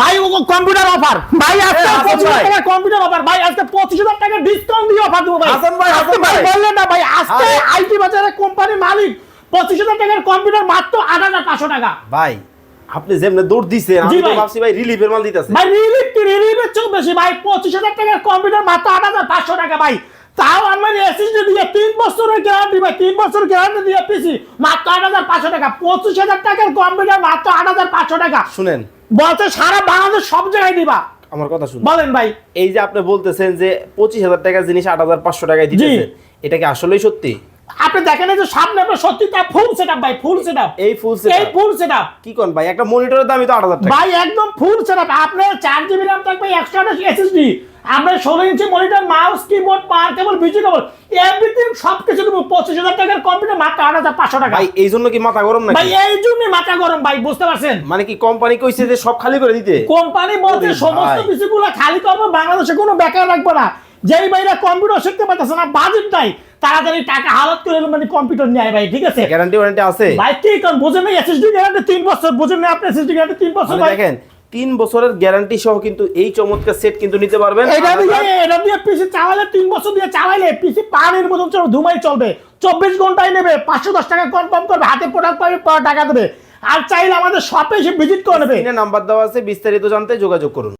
ভাই ও computer offer ভাই আজকে এ, হাসান পঁচিশ ভাই। টাকা কম্পিউটার অফার ভাই আজকে পঁচিশ হাজার টাকা ডিসকাউন্ট দিয়ে অফার দেবো ভাই। হাসান ভাই, হাসান ভাই। বললেন না ভাই আজকে আইটি বাজারের কোম্পানির মালিক পঁচিশ হাজার টাকার কম্পিউটার মাত্র আট হাজার পাঁচশো টাকা। ভাই আপনি যেমনি দৌড় দিছেন আমি তো ভাবছি ভাই রিলিফের মাল দিতেছে। ভাই রিলিফ কি? রিলিফের চেয়েও বেশি ভাই পঁচিশ হাজার টাকার কম্পিউটার মাত্র আট হাজার পাঁচশো টাকা ভাই। তাও আমার এসএসডি দিয়ে তিন বছরের গ্যারান্টি ভাই তিন বছর গ্যারান্টি দিয়ে পিসি মাত্র আট হাজার পাঁচশো টাকা। পঁচিশ হাজার টাকার কম্পিউটার মাত্র আট হাজার পাঁচশো টাকা। শুনেন বলছে সারা বাংলাদেশ সব জায়গায় দিবা। আমার কথা শুনুন। বলেন ভাই। এই যে আপনি বলতেছেন যে পঁচিশ হাজার টাকার জিনিস আট হাজার পাঁচশো টাকায় দিতেছেন এটা কি আসলেই সত্যি? আপনি দেখেন এই যে সামনে আপনার সত্যি তা ফুল সেটআপ ভাই ফুল সেটআপ এই ফুল এই সেট ফুল সেটআপ কি কোন ভাই একটা মনিটরের দামই তো আট হাজার টাকা। ভাই একদম ফুল সেটআপ আপনার চার জিবি র্যাম থাকবে একশো আঠাশ এসএসডি আপনার ষোলো inch monitor mouse keyboard power cable busy cable everything সব কিছু দেবো পঁচিশ হাজার টাকার কম্পিউটার মাত্র আট হাজার পাঁচশো টাকা। ভাই এই জন্য কি মাথা গরম ভাই এই জন্য মাথা গরম ভাই বুঝতে পারছেন? মানে কি কোম্পানি কইছে যে সব খালি করে দিতে? কোম্পানি বলছে সমস্ত। কিছুগুলো খালি করব বাংলাদেশে কোনো বেকার রাখব না। যেই ভাইরা কম্পিউটার শিখতে পারতেছে না বাজেট নাই তাড়াতাড়ি টাকা হালত করে মানে কম্পিউটার নেয় ভাই ঠিক আছে? গ্যারান্টি ওয়ারেন্টি আছে? ভাই কি কারণ বুঝেন না এসএসডি গ্যারান্টি তিন বছর বুঝেন না আপনি এসএসডি গ্যারান্টি তিন বছর মানে দেখেন তিন বছরের গ্যারান্টি সহ কিন্তু এই চমৎকার সেট কিন্তু নিতে পারবেন। এটা দিয়ে এটা দিয়ে পিসি চালালে তিন বছর দিয়ে চালাইলে পিসি পানির মতন ধুমাই চলবে। চব্বিশ ঘন্টায় নেবে পাঁচশো দশ টাকা কনফার্ম করবে হাতে প্রোডাক্ট পাবে টাকা দেবে। আর চাইলে আমাদের শপে এসে ভিজিট করে নেবে। নাম্বার দেওয়া আছে বিস্তারিত জানতে যোগাযোগ করুন।